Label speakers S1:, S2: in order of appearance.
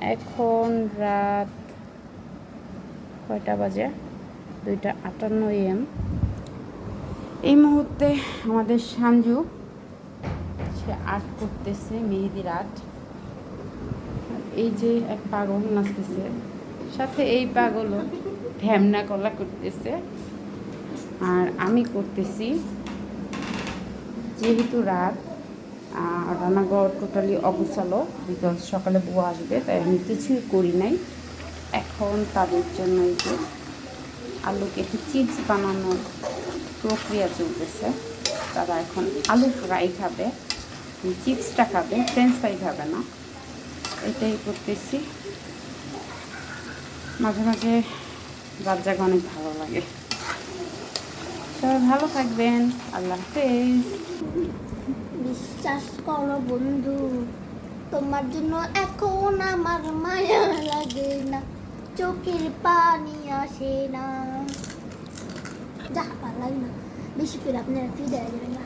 S1: এখন রাত কয়টা বাজে? দুইটা আটান্ন এম এই মুহূর্তে আমাদের সাঞ্জু সে আর্ট করতেছে মেহেদির আর্ট। এই যে এক পাগল নাচতেছে, সাথে এই পাগলও ভ্যামনা কলা করতেছে। আর আমি করতেছি, যেহেতু রাত রান্নাঘর টোটালি অগোছালো বিকজ সকালে বউ আসবে, তাই আমি কিছুই করি নাই। এখন তাদের জন্য এই যে আলু কেটে চিপস বানানোর প্রক্রিয়া চলতেছে। তারা এখন আলু ফ্রাই খাবে চিপসটা খাবে ফ্রেঞ্চ ফ্রাই খাবে না। এটাই করতেছি। মাঝে মাঝে জাগা অনেক ভালো লাগে। সবাই ভালো থাকবেন। আল্লাহ হাফেজ।
S2: বিশ্বাস করো বন্ধু। তোমার জন্য এখন আমার মায়া লাগে না, চোখের পানি আসে না। যা ভালো না। বেশি করে আপনারা ফিরে যাবেন না।